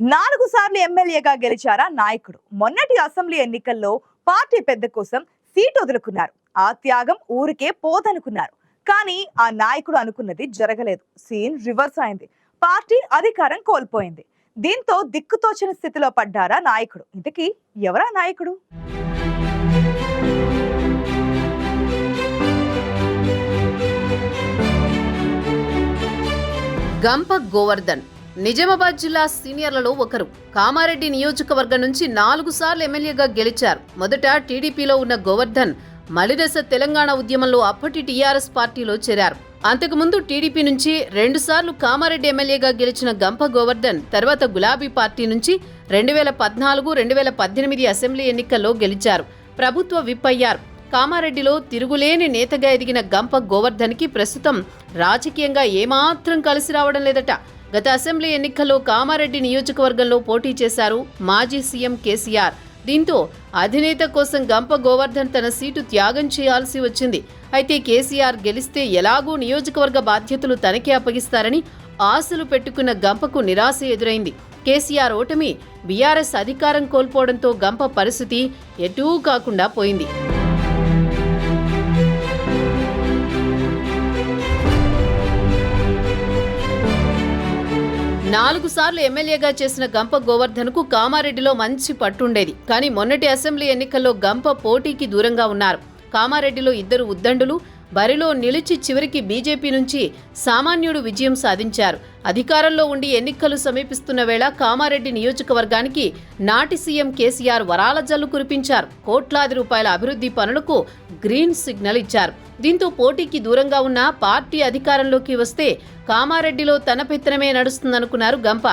నాలుగు సార్లు ఎమ్మెల్యేగా గెలిచారా నాయకుడు. మొన్నటి అసెంబ్లీ ఎన్నికల్లో పార్టీ పెద్ద కోసం సీటు వదులుకున్నారు. ఆ త్యాగం ఊరికే పోదనుకున్నారు. కానీ ఆ నాయకుడు అనుకున్నది జరగలేదు. సీన్ రివర్స్ అయింది. పార్టీ అధికారం కోల్పోయింది. దీంతో దిక్కుతోచని స్థితిలో పడ్డారా నాయకుడు. ఇంతకీ ఎవరా నాయకుడు? గంప గోవర్ధన్. నిజామాబాద్ జిల్లా సీనియర్లలో ఒకరు. కామారెడ్డి నియోజకవర్గం నుంచి నాలుగు సార్లు ఎమ్మెల్యేగా గెలిచారు. మొదట టీడీపీలో ఉన్న గోవర్ధన్ మలిదశ తెలంగాణ ఉద్యమంలో అప్పటి టీఆర్ఎస్ పార్టీలో చేరారు. అంతకుముందు టీడీపీ నుంచి రెండుసార్లు కామారెడ్డి ఎమ్మెల్యేగా గెలిచిన గంప గోవర్ధన్ తర్వాత గులాబీ పార్టీ నుంచి రెండు వేల పద్నాలుగు రెండు వేల పద్దెనిమిది అసెంబ్లీ ఎన్నికల్లో గెలిచారు. ప్రభుత్వ విప్ అయ్యారు. కామారెడ్డిలో తిరుగులేని నేతగా ఎదిగిన గంప గోవర్ధన్కి ప్రస్తుతం రాజకీయంగా ఏమాత్రం కలిసి రావడం లేదట. గత అసెంబ్లీ ఎన్నికల్లో కామారెడ్డి నియోజకవర్గంలో పోటీ చేశారు మాజీ సీఎం కేసీఆర్. దీంతో అధినేత కోసం గంప గోవర్ధన్ తన సీటు త్యాగం చేయాల్సి వచ్చింది. అయితే కేసీఆర్ గెలిస్తే ఎలాగూ నియోజకవర్గ బాధ్యతలు తనకే అప్పగిస్తారని ఆశలు పెట్టుకున్న గంపకు నిరాశ ఎదురైంది. కేసీఆర్ ఓటమి బీఆర్ఎస్ అధికారం కోల్పోవడంతో గంప పరిస్థితి ఎటూ కాకుండా పోయింది. నాలుగు సార్లు ఎమ్మెల్యేగా చేసిన గంప గోవర్ధన్కు కామారెడ్డిలో మంచి పట్టుండేది. కానీ మొన్నటి అసెంబ్లీ ఎన్నికల్లో గంప పోటీకి దూరంగా ఉన్నారు. కామారెడ్డిలో ఇద్దరు ఉద్దండులు బరిలో నిలిచి చివరికి బీజేపీ నుంచి సామాన్యుడు విజయం సాధించారు. అధికారంలో ఉండి ఎన్నికలు సమీపిస్తున్న వేళ కామారెడ్డి నియోజకవర్గానికి నాటి సీఎం కేసీఆర్ వరాల జల్లు కురిపించారు. కోట్లాది రూపాయల అభివృద్ధి పనులకు గ్రీన్ సిగ్నల్ ఇచ్చారు. దీంతో పోటీకి దూరంగా ఉన్న పార్టీ అధికారంలోకి వస్తే కామారెడ్డిలో తన పెత్తనమే నడుస్తుందనుకున్నారు గంప.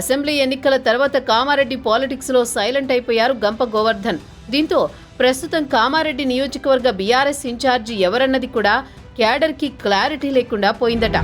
అసెంబ్లీ ఎన్నికల తర్వాత కామారెడ్డి పాలిటిక్స్లో సైలెంట్ అయిపోయారు గంప గోవర్ధన్. దీంతో ప్రస్తుతం కామారెడ్డి నియోజకవర్గ బీఆర్ఎస్ ఇన్ఛార్జి ఎవరన్నది కూడా క్యాడర్కి క్లారిటీ లేకుండా పోయిందట.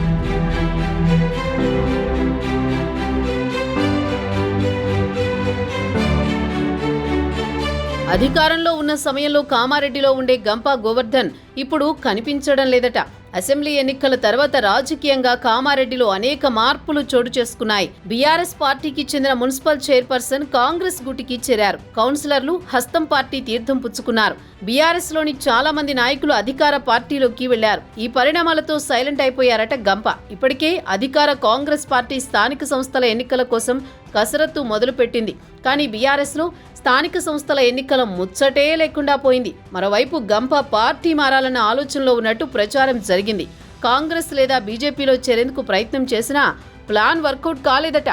అధికారంలో ఉన్న సమయంలో కామారెడ్డిలో ఉండే గంప గోవర్ధన్ ఇప్పుడు కనిపించడం లేదట. అసెంబ్లీ ఎన్నికల తర్వాత రాజకీయంగా కామారెడ్డిలో అనేక మార్పులు చోటు చేసుకున్నాయి. బీఆర్ఎస్ పార్టీకి చెందిన మున్సిపల్ చైర్పర్సన్ కాంగ్రెస్ గుటికి చేరారు. కౌన్సిలర్లు హస్తం పార్టీ తీర్థం పుచ్చుకున్నారు. బీఆర్ఎస్లోని చాలా మంది నాయకులు అధికార పార్టీలోకి వెళ్ళారు. ఈ పరిణామాలతో సైలెంట్ అయిపోయారట గంప. ఇప్పటికే అధికార కాంగ్రెస్ పార్టీ స్థానిక సంస్థల ఎన్నికల కోసం కసరత్తు మొదలుపెట్టింది. కానీ బీఆర్ఎస్లో స్థానిక సంస్థల ఎన్నికల ముచ్చటే లేకుండా పోయింది. మరోవైపు గంప పార్టీ మారాలన్న ఆలోచనలో ఉన్నట్టు ప్రచారం జరిగింది. కాంగ్రెస్ లేదా బీజేపీలో చేరేందుకు ప్రయత్నం చేసినా ప్లాన్ వర్కౌట్ కాలేదట.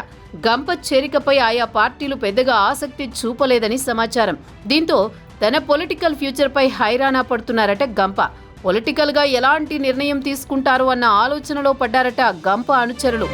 గంప చేరికపై ఆయా పార్టీలు పెద్దగా ఆసక్తి చూపలేదని సమాచారం. దీంతో తన పొలిటికల్ ఫ్యూచర్పై హైరాణా పడుతున్నారట గంప. పొలిటికల్గా ఎలాంటి నిర్ణయం తీసుకుంటారు అన్న ఆలోచనలో పడ్డారట గంప అనుచరులు.